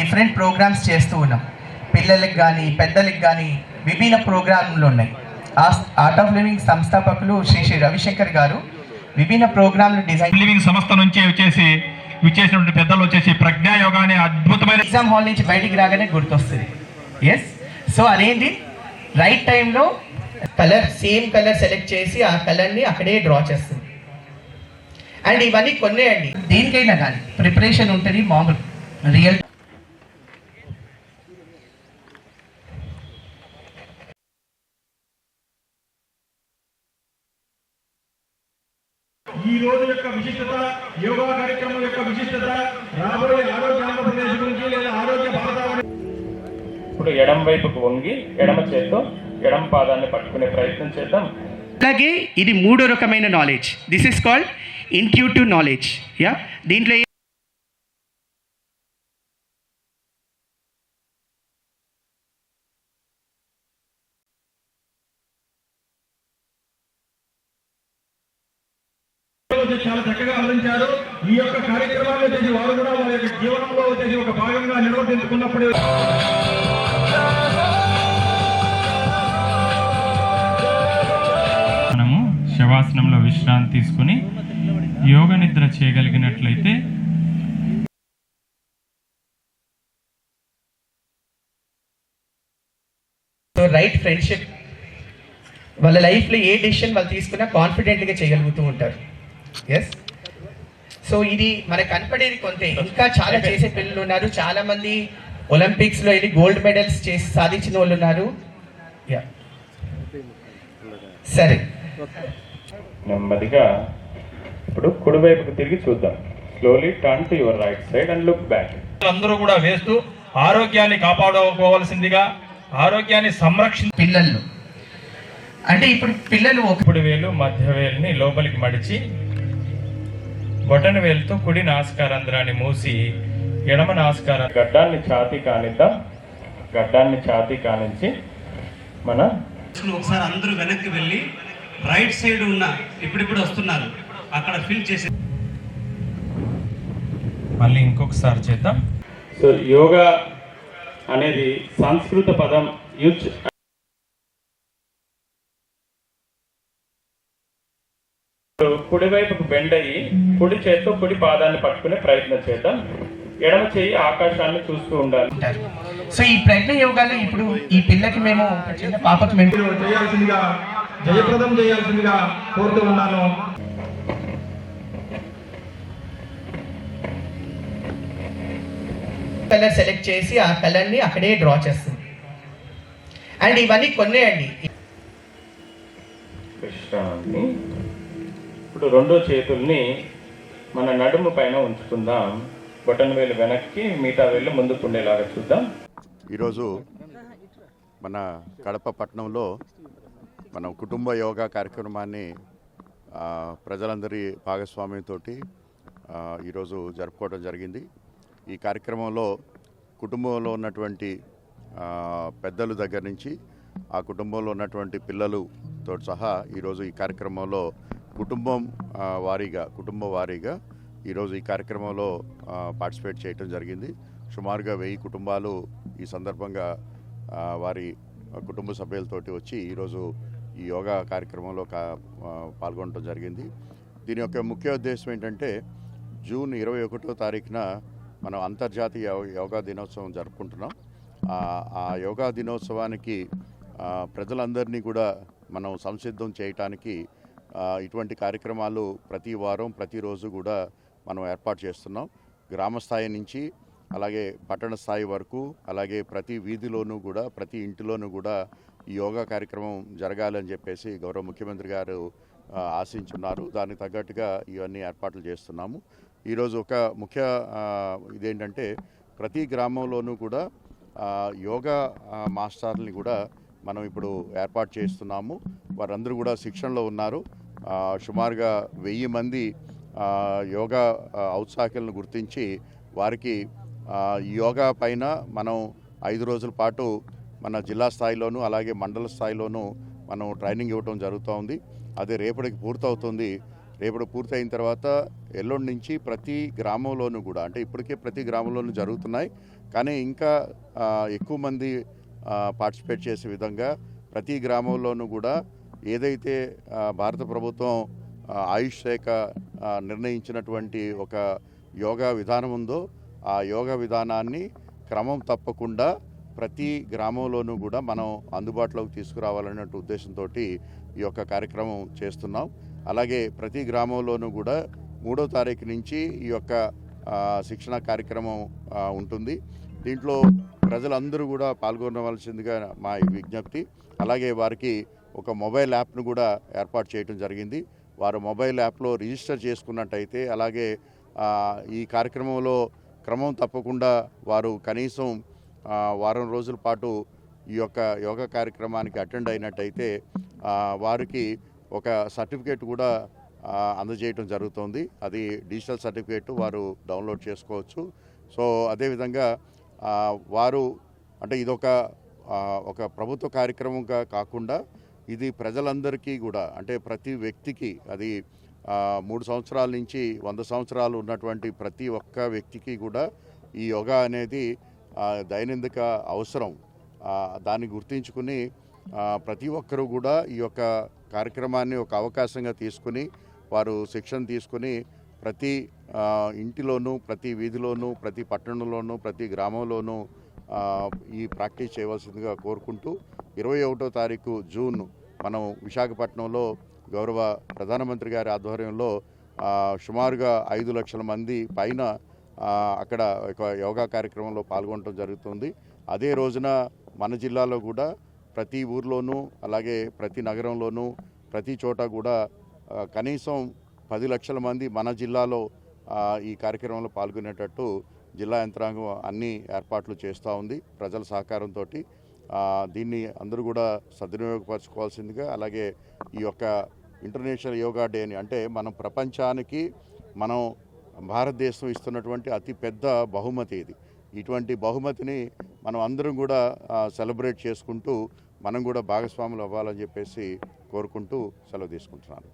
Different programmes చేస్తూ ఉన్నాం. పిల్లలకు కానీ పెద్దలకు కానీ విభిన్న ప్రోగ్రాంలు ఉన్నాయి. ఆర్ట్ ఆఫ్ లివింగ్ సంస్థాపకులు శ్రీ శ్రీ రవిశంకర్ గారు విభిన్న ప్రోగ్రాంలు డిజైన్ లివింగ్ సంస్థ నుంచి వచ్చేసి విచ్చేసినటువంటి పెద్దలు వచ్చేసి ప్రజ్ఞా యోగా అనే అద్భుతమైన ఎగ్జామ్ హాల్ నుంచి బయటికి రాగానే గుర్తొస్తుంది. ఎస్ సో అదేంటి? రైట్ టైంలో కలర్ సేమ్ కలర్ సెలెక్ట్ చేసి ఆ కలర్ని అక్కడే డ్రా చేస్తుంది. అండ్ ఇవన్నీ కొన్నే అండి. దేనికైనా కానీ ప్రిపరేషన్ ఉంటుంది మామూలు రియల్ ఈ రోజు యొక్క విశిష్టత యోగా కార్యక్రమం యొక్క విశిష్టత రాబోయే ఆరోగ్య ఆంధ్రప్రదేశ్ గురించి లేదా ఆరోగ్య ఇప్పుడు ఎడం వైపుకు వంగి ఎడమ చేత్తో ఎడమ పాదాన్ని పట్టుకునే ప్రయత్నం చేద్దాం. అలాగే ఇది మూడో రకమైన knowledge this is called intuitive knowledge yeah దీంట్లో వచ్చి చాలా చక్కగా అందించారు ఈ యొక్క కార్యక్రమాన్ని వచ్చేసి వారు కూడా వారి యొక్క జీవనంలో వచ్చేసి ఒక భాగంగా నిర్వర్తించుకున్నప్పుడు మనము శవాసనంలో విశ్రాంతి తీసుకుని యోగ నిద్ర చేయగలిగినట్లయితే సో రైట్ ఫ్రెండ్షిప్ వాళ్ళ లైఫ్లో ఏ డెసిషన్ వాళ్ళు తీసుకున్నా కాన్ఫిడెంట్గా చేయగలుగుతూ ఉంటారు. ఎస్ సో ఇది మనకు కనపడేది కొంతే. ఇంకా చాలా చేసే పిల్లలు ఉన్నారు. చాలా మంది ఒలింపిక్స్లో వెళ్ళి గోల్డ్ మెడల్స్ చేసి సాధించిన వాళ్ళు ఉన్నారు. యా సరే. నెమ్మదిగా ఇప్పుడు కుడివైపుకు తిరిగి చూద్దాం. Slowly turn to your right side and look back అందరూ కూడా వేస్తూ ఆరోగ్యాన్ని కాపాడుకోవాల్సిందిగా ఆరోగ్యాన్ని సంరక్షించ పిల్లలు. అంటే ఇప్పుడు పిల్లలు ఒక కుడి వేలు మధ్య వేలుని లోపలికి మడిచి బొటన వేలుతో కుడి నాస్కారంధ్రాన్ని మూసి ఎడమ నాస్కార గడ్డాన్ని ఛాతీ కానిద్దాం. గడ్డాన్ని ఛాతీ కానించి మన ఒకసారి అందరూ వెనక్కి వెళ్ళి రైట్ సైడ్ ఉన్న ఇప్పుడిప్పుడు వస్తున్నారు. అక్కడ ఫిల్ చేసి మళ్ళీ ఇంకొకసారి చేద్దాం. సో యోగా అనేది సంస్కృత పదం యుచ్ కుడివైపుకు బెండ్ అయ్యి కుడి చేత్తో కుడి పాదాన్ని పట్టుకునే ప్రయత్నం చేద్దాం. ఎడమ చేయి ఆకాశాన్ని చూస్తూ ఉండాలి. సో ఈ ప్రజ్ఞ యోగాలో ఇప్పుడు ఈ పిల్లకి మేము చిన్న పాపకి మేము చేయాల్సిందిగా జయప్రదం చేయాల్సిందిగా కోరుతూ ఉన్నాను. కలర్ సెలెక్ట్ చేసి ఆ కలర్ని అక్కడే డ్రా చేస్తుంది. అండ్ ఇవన్నీ కొన్నే అండి. ఇప్పుడు రెండో చేతుల్ని మన నడుము పైన ఉంచుకుందాం. బొటన్ వేలు వెనక్కి మిగతా వేలు ముందుకు ఉండేలాగా చూద్దాం. ఈరోజు మన కడప పట్టణంలో మనం కుటుంబ యోగా కార్యక్రమాన్ని ప్రజలందరి భాగస్వామ్యంతో ఈరోజు జరుపుకోవడం జరిగింది. ఈ కార్యక్రమంలో కుటుంబంలో ఉన్నటువంటి పెద్దలు పెద్దల దగ్గర నుంచి ఆ కుటుంబంలో ఉన్నటువంటి పిల్లలతో సహా ఈరోజు ఈ కార్యక్రమంలో కుటుంబం వారీగా కుటుంబ వారీగా ఈరోజు ఈ కార్యక్రమంలో పార్టిసిపేట్ చేయటం జరిగింది. సుమారుగా వెయ్యి కుటుంబాలు ఈ సందర్భంగా వారి కుటుంబ సభ్యులతోటి వచ్చి ఈరోజు ఈ యోగా కార్యక్రమంలో కా పాల్గొనడం జరిగింది. దీని యొక్క ముఖ్య ఉద్దేశం ఏంటంటే జూన్ ఇరవై ఒకటో తారీఖున మనం అంతర్జాతీయ యోగా దినోత్సవం జరుపుకుంటున్నాం. ఆ- యోగా దినోత్సవానికి ప్రజలందరినీ కూడా మనం సంసిద్ధం చేయటానికి ఇటువంటి కార్యక్రమాలు ప్రతి వారం ప్రతిరోజు కూడా మనం ఏర్పాటు చేస్తున్నాం. గ్రామ స్థాయి నుంచి అలాగే పట్టణ స్థాయి వరకు అలాగే ప్రతి వీధిలోనూ కూడా ప్రతి ఇంటిలోనూ కూడా ఈ యోగా కార్యక్రమం జరగాలని చెప్పేసి గౌరవ ముఖ్యమంత్రి గారు ఆశించున్నారు. దానికి తగ్గట్టుగా ఇవన్నీ ఏర్పాట్లు చేస్తున్నాము. ఈరోజు ఒక ముఖ్య ఇదేంటంటే ప్రతి గ్రామంలోనూ కూడా యోగా మాస్టర్ని కూడా మనం ఇప్పుడు ఏర్పాటు చేస్తున్నాము. వారందరూ కూడా శిక్షణలో ఉన్నారు. సుమారుగా వెయ్యి మంది యోగా ఆ, ఔత్సాహికులను గుర్తించి వారికి యోగా పైన మనం ఐదు రోజుల పాటు మన జిల్లా స్థాయిలోనూ అలాగే మండల స్థాయిలోనూ మనం ట్రైనింగ్ ఇవ్వటం జరుగుతూ ఉంది. అది రేపటికి పూర్తవుతుంది. రేపటి పూర్తయిన తర్వాత ఎల్లుండి నుంచి ప్రతి గ్రామంలోనూ కూడా అంటే ఇప్పటికే ప్రతి గ్రామంలోనూ జరుగుతున్నాయి. కానీ ఇంకా ఎక్కువ మంది పార్టిసిపేట్ చేసే విధంగా ప్రతి గ్రామంలోనూ కూడా ఏదైతే భారత ప్రభుత్వం ఆయుష్ శాఖ నిర్ణయించినటువంటి ఒక యోగా విధానం ఉందో ఆ యోగా విధానాన్ని క్రమం తప్పకుండా ప్రతి గ్రామంలోనూ కూడా మనం అందుబాటులోకి తీసుకురావాలనే ఉద్దేశంతో ఈ యొక్క కార్యక్రమం చేస్తున్నాం. అలాగే ప్రతి గ్రామంలోనూ కూడా మూడో తారీఖు నుంచి ఈ యొక్క శిక్షణ కార్యక్రమం ఉంటుంది. దీంట్లో ప్రజలందరూ కూడా పాల్గొనవలసిందిగా మా ఈ విజ్ఞప్తి. అలాగే వారికి ఒక మొబైల్ యాప్ను కూడా ఏర్పాటు చేయడం జరిగింది. వారు మొబైల్ యాప్లో రిజిస్టర్ చేసుకున్నట్టయితే అలాగే ఈ కార్యక్రమంలో క్రమం తప్పకుండా వారు కనీసం వారం రోజుల పాటు ఈ యొక్క యోగా కార్యక్రమానికి అటెండ్ అయినట్టయితే వారికి ఒక సర్టిఫికేట్ కూడా అందజేయటం జరుగుతుంది. అది డిజిటల్ సర్టిఫికేట్ వారు డౌన్లోడ్ చేసుకోవచ్చు. సో అదేవిధంగా వారు అంటే ఇదొక ఒక ప్రభుత్వ కార్యక్రమంగా కాకుండా ఇది ప్రజలందరికీ కూడా అంటే ప్రతి వ్యక్తికి అది మూడు సంవత్సరాల నుంచి వంద సంవత్సరాలు ఉన్నటువంటి ప్రతి ఒక్క వ్యక్తికి కూడా ఈ యోగా అనేది దైనందిక అవసరం. దాన్ని గుర్తించుకుని ప్రతి ఒక్కరూ కూడా ఈ యొక్క కార్యక్రమాన్ని ఒక అవకాశంగా తీసుకుని వారు శిక్షణ తీసుకుని ప్రతి ఇంటిలోనూ ప్రతి వీధిలోనూ ప్రతి పట్టణంలోనూ ప్రతి గ్రామంలోనూ ఈ ప్రాక్టీస్ చేయవలసిందిగా కోరుకుంటూ ఇరవై ఒకటో తారీఖు జూన్ మనం విశాఖపట్నంలో గౌరవ ప్రధానమంత్రి గారి ఆధ్వర్యంలో సుమారుగా ఐదు లక్షల మంది పైన అక్కడ ఒక యోగా కార్యక్రమంలో పాల్గొనడం జరుగుతుంది. అదే రోజున మన జిల్లాలో కూడా ప్రతి ఊర్లోనూ అలాగే ప్రతి నగరంలోనూ ప్రతి చోట కూడా కనీసం పది లక్షల మంది మన జిల్లాలో ఈ కార్యక్రమంలో పాల్గొనేటట్టు జిల్లా యంత్రాంగం అన్ని ఏర్పాట్లు చేస్తూ ఉంది. ప్రజల సహకారంతో దీన్ని అందరూ కూడా సద్వినియోగపరచుకోవాల్సిందిగా అలాగే ఈ యొక్క ఇంటర్నేషనల్ యోగా డేని అంటే మనం ప్రపంచానికి మనం భారతదేశం ఇస్తున్నటువంటి అతి పెద్ద బహుమతి ఇది. ఇటువంటి బహుమతిని మనం అందరం కూడా సెలబ్రేట్ చేసుకుంటూ మనం కూడా భాగస్వాములు అవ్వాలని చెప్పేసి కోరుకుంటూ సెలవు తీసుకుంటున్నాను.